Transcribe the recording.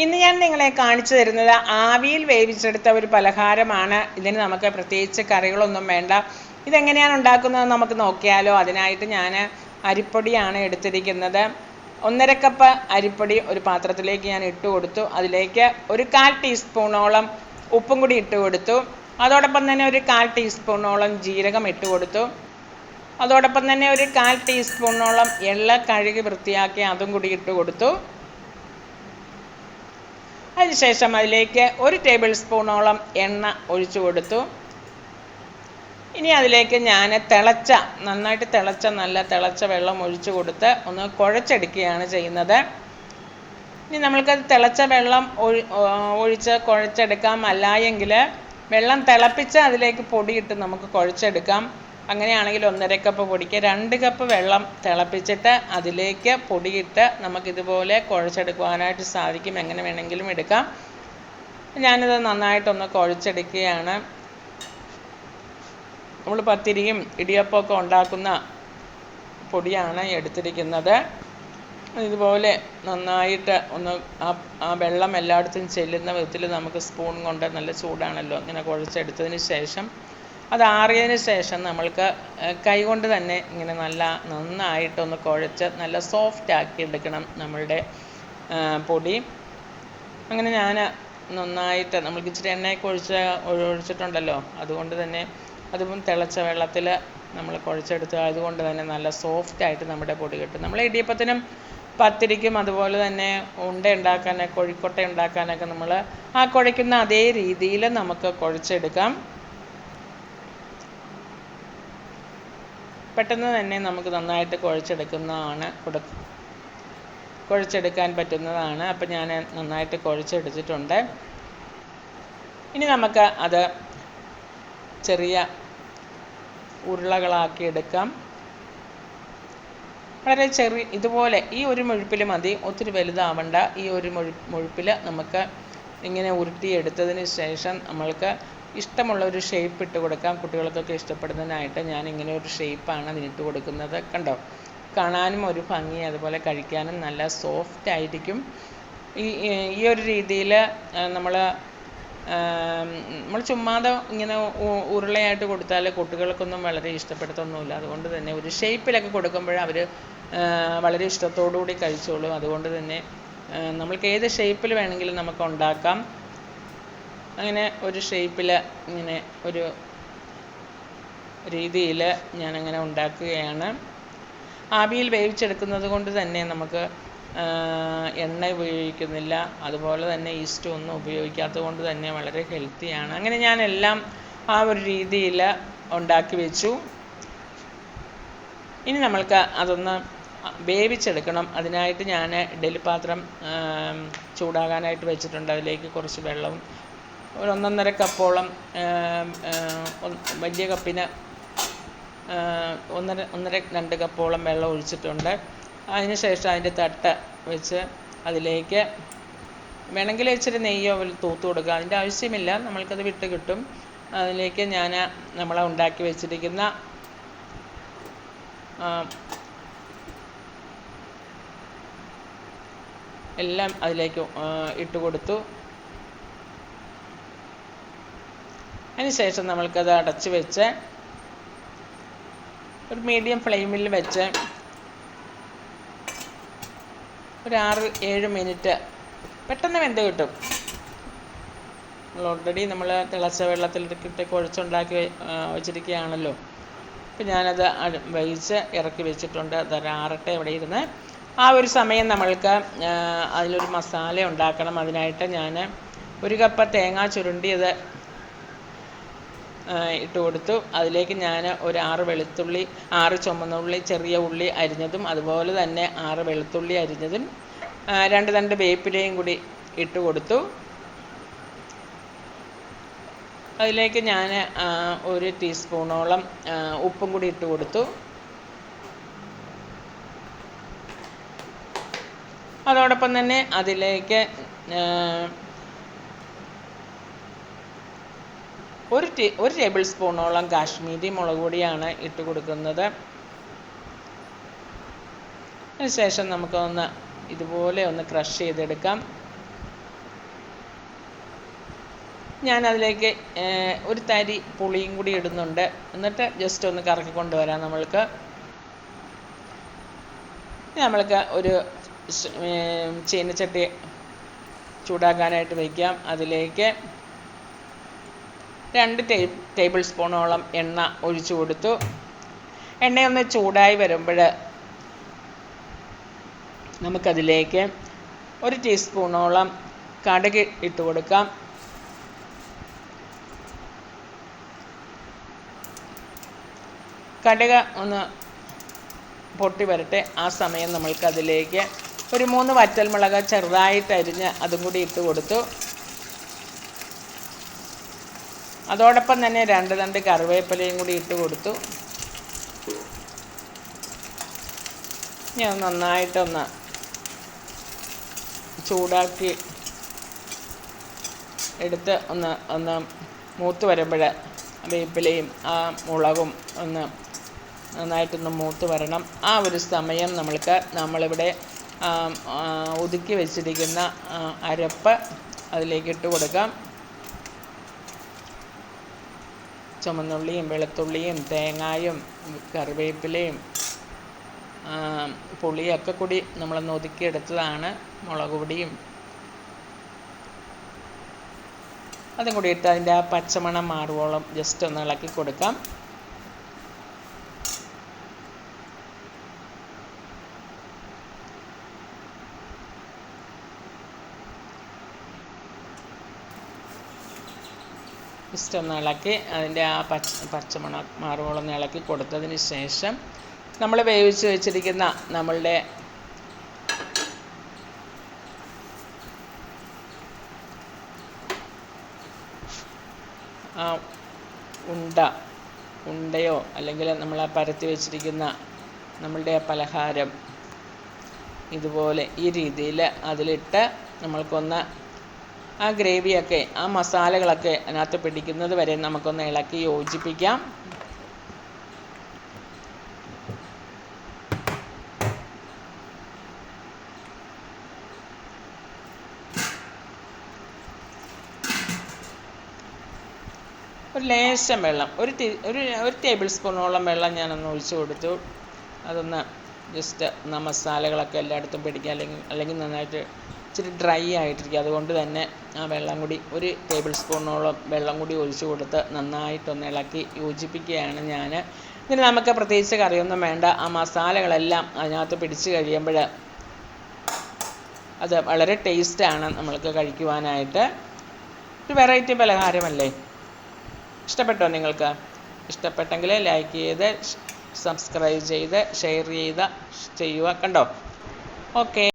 ഇന്ന് ഞാൻ നിങ്ങളെ കാണിച്ചു തരുന്നത് ആവിയിൽ വേവിച്ചെടുത്ത ഒരു പലഹാരമാണ്. ഇതിന് നമുക്ക് പ്രത്യേകിച്ച് കറികളൊന്നും വേണ്ട. ഇതെങ്ങനെയാണ് ഉണ്ടാക്കുന്നത് നമുക്ക് നോക്കിയാലോ. അതിനായിട്ട് ഞാൻ അരിപ്പൊടിയാണ് എടുത്തിരിക്കുന്നത്. ഒന്നര കപ്പ് അരിപ്പൊടി ഒരു പാത്രത്തിലേക്ക് ഞാൻ ഇട്ട് കൊടുത്തു. അതിലേക്ക് ഒരു കാൽ ടീസ്പൂണോളം ഉപ്പും കൂടി ഇട്ട് കൊടുത്തു. അതോടൊപ്പം തന്നെ ഒരു കാൽ ടീസ്പൂണോളം ജീരകം ഇട്ട് കൊടുത്തു. അതോടൊപ്പം തന്നെ ഒരു കാൽ ടീസ്പൂണോളം എള്ള കഴുകി വൃത്തിയാക്കി അതും കൂടി ഇട്ട് കൊടുത്തു. അതിനുശേഷം അതിലേക്ക് ഒരു ടേബിൾ സ്പൂണോളം എണ്ണ ഒഴിച്ചു കൊടുത്തു. ഇനി അതിലേക്ക് ഞാൻ തിളച്ച നന്നായിട്ട് തിളച്ച നല്ല തിളച്ച വെള്ളം ഒഴിച്ചു കൊടുത്ത് ഒന്ന് കുഴച്ചെടുക്കുകയാണ് ചെയ്യുന്നത്. ഇനി നമ്മൾക്കത് തിളച്ച വെള്ളം ഒഴി ഒഴിച്ച് കുഴച്ചെടുക്കാം. അല്ല എങ്കിൽ വെള്ളം തിളപ്പിച്ച് അതിലേക്ക് പൊടിയിട്ട് നമുക്ക് കുഴച്ചെടുക്കാം. അങ്ങനെയാണെങ്കിൽ ഒന്നര കപ്പ് പൊടിക്ക് രണ്ട് കപ്പ് വെള്ളം തിളപ്പിച്ചിട്ട് അതിലേക്ക് പൊടിയിട്ട് നമുക്കിതുപോലെ കുഴച്ചെടുക്കുവാനായിട്ട് സാധിക്കും. എങ്ങനെ വേണമെങ്കിലും എടുക്കാം. ഞാനിത് നന്നായിട്ടൊന്ന് കുഴച്ചെടുക്കുകയാണ്. നമ്മൾ പത്തിരിയും ഇടിയപ്പമൊക്കെ ഉണ്ടാക്കുന്ന പൊടിയാണ് എടുത്തിരിക്കുന്നത്. ഇതുപോലെ നന്നായിട്ട് ഒന്ന് ആ വെള്ളം എല്ലായിടത്തും ചെല്ലുന്ന വിധത്തിൽ നമുക്ക് സ്പൂൺ കൊണ്ട് നല്ല ചൂടാണല്ലോ ഇങ്ങനെ കുഴച്ചെടുത്തതിന് ശേഷം അത് ആറിയതിന് ശേഷം നമ്മൾക്ക് കൈകൊണ്ട് തന്നെ ഇങ്ങനെ നല്ല നന്നായിട്ടൊന്ന് കുഴച്ച് നല്ല സോഫ്റ്റ് ആക്കി എടുക്കണം നമ്മളുടെ പൊടി. അങ്ങനെ ഞാൻ നന്നായിട്ട് നമ്മൾക്ക് ഇച്ചിരി എണ്ണയൊക്കെ ഒഴിച്ച് ഒഴിച്ചിട്ടുണ്ടല്ലോ. അതുകൊണ്ട് തന്നെ അതും തിളച്ച വെള്ളത്തിൽ നമ്മൾ കുഴച്ചെടുത്ത് അതുകൊണ്ട് തന്നെ നല്ല സോഫ്റ്റ് ആയിട്ട് നമ്മുടെ പൊടി കിട്ടും. നമ്മൾ ഇടിയപ്പത്തിനും പത്തിരിക്കും അതുപോലെ തന്നെ ഉണ്ട ഉണ്ടാക്കാനൊക്കെ കോഴിക്കോട്ട ഉണ്ടാക്കാനൊക്കെ നമ്മൾ ആ കുഴയ്ക്കുന്ന അതേ രീതിയിൽ നമുക്ക് കുഴച്ചെടുക്കാം. പെട്ടെന്ന് തന്നെ നമുക്ക് നന്നായിട്ട് കുഴച്ചെടുക്കുന്നതാണ് കൊടു കുഴച്ചെടുക്കാൻ പറ്റുന്നതാണ്. അപ്പം ഞാൻ നന്നായിട്ട് കുഴച്ചെടുത്തിട്ടുണ്ട്. ഇനി നമുക്ക് അത് ചെറിയ ഉരുളകളാക്കി എടുക്കാം. വളരെ ചെറിയ ഇതുപോലെ ഈ ഒരു മുഴുപ്പിൽ മതി. ഒത്തിരി വലുതാവണ്ട. ഈ ഒരു മുഴു മുഴുപ്പിൽ നമുക്ക് ഇങ്ങനെ ഉരുട്ടിയെടുത്തതിന് ശേഷം നമ്മൾക്ക് ഇഷ്ടമുള്ള ഒരു ഷേപ്പ് ഇട്ട് കൊടുക്കാം. കുട്ടികൾക്കൊക്കെ ഇഷ്ടപ്പെടുന്നതിനായിട്ട് ഞാൻ ഇങ്ങനെ ഒരു ഷേപ്പാണ് അതിനിട്ട് കൊടുക്കുന്നത്. കണ്ടോ? കാണാനും ഒരു ഭംഗി അതുപോലെ കഴിക്കാനും നല്ല സോഫ്റ്റ് ആയിരിക്കും. ഈ ഈ ഒരു രീതിയിൽ നമ്മൾ നമ്മൾ ചുമ്മാതെ ഇങ്ങനെ ഉരുളയായിട്ട് കൊടുത്താൽ കുട്ടികൾക്കൊന്നും വളരെ ഇഷ്ടപ്പെടുത്തൊന്നുമില്ല. അതുകൊണ്ട് തന്നെ ഒരു ഷേപ്പിലൊക്കെ കൊടുക്കുമ്പോൾ അവർ വളരെ ഇഷ്ടത്തോടു കൂടി കഴിച്ചോളും. അതുകൊണ്ട് തന്നെ നമ്മൾക്ക് ഏത് ഷേപ്പിൽ വേണമെങ്കിലും നമുക്ക് ഉണ്ടാക്കാം. അങ്ങനെ ഒരു ഷേപ്പിൽ ഇങ്ങനെ ഒരു രീതിയിൽ ഞാനങ്ങനെ ഉണ്ടാക്കുകയാണ്. ആവിയിൽ വേവിച്ചെടുക്കുന്നത് കൊണ്ട് തന്നെ നമുക്ക് എണ്ണ ഉപയോഗിക്കുന്നില്ല. അതുപോലെ തന്നെ ഈസ്റ്റ് ഒന്നും ഉപയോഗിക്കാത്തത് കൊണ്ട് തന്നെ വളരെ ഹെൽത്തിയാണ് അങ്ങനെ ഞാൻ എല്ലാം ആ ഒരു രീതിയിൽ ഉണ്ടാക്കി വെച്ചു. ഇനി നമ്മൾക്ക് അതൊന്ന് വേവിച്ചെടുക്കണം. അതിനായിട്ട് ഞാൻ ഇഡലി പാത്രം ചൂടാകാനായിട്ട് വെച്ചിട്ടുണ്ട്. അതിലേക്ക് കുറച്ച് വെള്ളവും ഒരു ഒന്നൊന്നര കപ്പോളം വലിയ കപ്പിന് ഒന്നര ഒന്നര രണ്ട് കപ്പോളം വെള്ളം ഒഴിച്ചിട്ടുണ്ട്. അതിന് ശേഷം അതിന്റെ തട്ട് വെച്ച് അതിലേക്ക് വേണമെങ്കിൽ ഇച്ചിരി നെയ്യോ തൂത്ത് കൊടുക്കുക അതിന്റെ ആവശ്യമില്ല. നമ്മൾക്കത് വിട്ട് കിട്ടും. അതിലേക്ക് ഞാൻ നമ്മൾ ഉണ്ടാക്കി വെച്ചിരിക്കുന്ന എല്ലാം അതിലേക്ക് ഇട്ട് കൊടുത്തു. അതിനുശേഷം നമ്മൾക്കത് അടച്ച് വെച്ച് ഒരു മീഡിയം ഫ്ലെയിമിൽ വെച്ച് ഒരു ആറ് ഏഴ് മിനിറ്റ് പെട്ടെന്ന് വെന്ത് കിട്ടും. നമ്മൾ ഓൾറെഡി നമ്മൾ തിളച്ച വെള്ളത്തിലിട്ട് കുഴച്ചുണ്ടാക്കി വെച്ചിരിക്കുകയാണല്ലോ. അപ്പം ഞാനത് വേവിച്ച് ഇറക്കി വെച്ചിട്ടുണ്ട്. അത് ആറട്ടെ ഇവിടെ ഇരുന്ന്. ആ ഒരു സമയം നമ്മൾക്ക് അതിലൊരു മസാല ഉണ്ടാക്കണം. അതിനായിട്ട് ഞാൻ ഒരു കപ്പ് തേങ്ങ ചുരുണ്ടിയത് ഇട്ട് കൊടുത്തു. അതിലേക്ക് ഞാൻ ഒരു ആറ് വെളുത്തുള്ളി ആറ് ചുമന്നുള്ളി ചെറിയ ഉള്ളി അരിഞ്ഞതും അതുപോലെ തന്നെ ആറ് വെളുത്തുള്ളി അരിഞ്ഞതും രണ്ട് തണ്ട് വേപ്പിലയും കൂടി ഇട്ട് കൊടുത്തു. അതിലേക്ക് ഞാൻ ഒരു ടീസ്പൂണോളം ഉപ്പും കൂടി ഇട്ട് കൊടുത്തു. അതോടൊപ്പം തന്നെ അതിലേക്ക് ഒരു ടീ ഒരു ടേബിൾ സ്പൂണോളം കാശ്മീരി മുളക് പൊടിയാണ് ഇട്ട് കൊടുക്കുന്നത്. അതിനുശേഷം നമുക്കൊന്ന് ഇതുപോലെ ഒന്ന് ക്രഷ് ചെയ്തെടുക്കാം. ഞാൻ അതിലേക്ക് ഒരു തരി പുളിയും കൂടി ഇടുന്നുണ്ട്. എന്നിട്ട് ജസ്റ്റ് ഒന്ന് കറക്കി കൊണ്ടുവരാം നമ്മൾക്ക്. നമ്മൾക്ക് ഒരു ചീനച്ചട്ടി ചൂടാക്കാനായിട്ട് വയ്ക്കാം അതിലേക്ക്. രണ്ട് ടേബിൾ സ്പൂണോളം എണ്ണ ഒഴിച്ചു കൊടുത്തു. എണ്ണയൊന്ന് ചൂടായി വരുമ്പോൾ നമുക്കതിലേക്ക് ഒരു ടീസ്പൂണോളം കടുക് ഇട്ട് കൊടുക്കാം. കടുക ഒന്ന് പൊട്ടി വരട്ടെ. ആ സമയം നമ്മൾക്കതിലേക്ക് ഒരു മൂന്ന് വറ്റൽമുളക് ചെറുതായിട്ട് അരിഞ്ഞ് അതും കൂടി ഇട്ട് കൊടുത്തു. അതോടൊപ്പം തന്നെ രണ്ട് രണ്ട് കറിവേപ്പിലയും കൂടി ഇട്ട് കൊടുത്തു. ഞാൻ നന്നായിട്ടൊന്ന് ചൂടാക്കി എടുത്ത് ഒന്ന് ഒന്ന് മൂത്ത് വരുമ്പോൾ വേപ്പിലയും ആ മുളകും ഒന്ന് നന്നായിട്ടൊന്ന് മൂത്ത് വരണം. ആ ഒരു സമയം നമ്മൾക്ക് നമ്മളിവിടെ ഒതുക്കി വെച്ചിരിക്കുന്ന അരപ്പ് അതിലേക്ക് ഇട്ട് കൊടുക്കാം. ചുമന്നുള്ളിയും വെളുത്തുള്ളിയും തേങ്ങായും കറിവേപ്പിലയും പുളിയൊക്കെ കൂടി നമ്മളൊന്ന് ഒതുക്കിയെടുത്തതാണ് മുളക് പൊടിയും. അതും കൂടി ഇട്ട് അതിന്റെ ആ പച്ചമണം മാറുവോളം ജസ്റ്റ് ഒന്ന് ഇളക്കി കൊടുക്കാം. ജസ്റ്റ് ഒന്ന് ഇളക്കി അതിന്റെ ആ പച്ച പച്ചമണം മാറുവോളം ഇളക്കി കൊടുത്തതിന് ശേഷം നമ്മൾ വേവിച്ച് വെച്ചിരിക്കുന്ന നമ്മളുടെ ആ ഉണ്ട ഉണ്ടയോ അല്ലെങ്കിൽ നമ്മൾ ആ പരത്തി വെച്ചിരിക്കുന്ന നമ്മളുടെ പലഹാരം ഇതുപോലെ ഈ രീതിയിൽ അതിലിട്ട് നമ്മൾക്കൊന്ന് ആ ഗ്രേവിയൊക്കെ ആ മസാലകളൊക്കെ അതിനകത്ത് പിടിക്കുന്നത് വരെ നമുക്കൊന്ന് ഇളക്കി യോജിപ്പിക്കാം. ഒരു ലേശം വെള്ളം ഒരു ഒരു ഒരു ടേബിൾ സ്പൂണോളം വെള്ളം ഞാനൊന്ന് ഒഴിച്ചു കൊടുത്തു. അതൊന്ന് ജസ്റ്റ് മസാലകളൊക്കെ എല്ലായിടത്തും പിടിക്കുക അല്ലെങ്കിൽ അല്ലെങ്കിൽ നന്നായിട്ട് ഇച്ചിരി ഡ്രൈ ആയിട്ടിരിക്കുക അതുകൊണ്ട് തന്നെ ആ വെള്ളം കൂടി ഒരു ടേബിൾ സ്പൂണോളം വെള്ളം കൂടി ഒഴിച്ചു കൊടുത്ത് നന്നായിട്ടൊന്ന് ഇളക്കി യോജിപ്പിക്കുകയാണ് ഞാൻ ഇതിന് നമുക്ക് പ്രത്യേകിച്ച് കറിയൊന്നും വേണ്ട. ആ മസാലകളെല്ലാം അതിനകത്ത് പിടിച്ച് കഴിയുമ്പോൾ അത് വളരെ ടേസ്റ്റാണ് നമ്മൾക്ക് കഴിക്കുവാനായിട്ട്. ഒരു വെറൈറ്റി പലഹാരമല്ലേ? ഇഷ്ടപ്പെട്ടോ നിങ്ങൾക്ക്? ഇഷ്ടപ്പെട്ടെങ്കിൽ ലൈക്ക് ചെയ്ത് സബ്സ്ക്രൈബ് ചെയ്ത് ഷെയർ ചെയ്ത് ചെയ്യുക കണ്ടോ? ഓക്കെ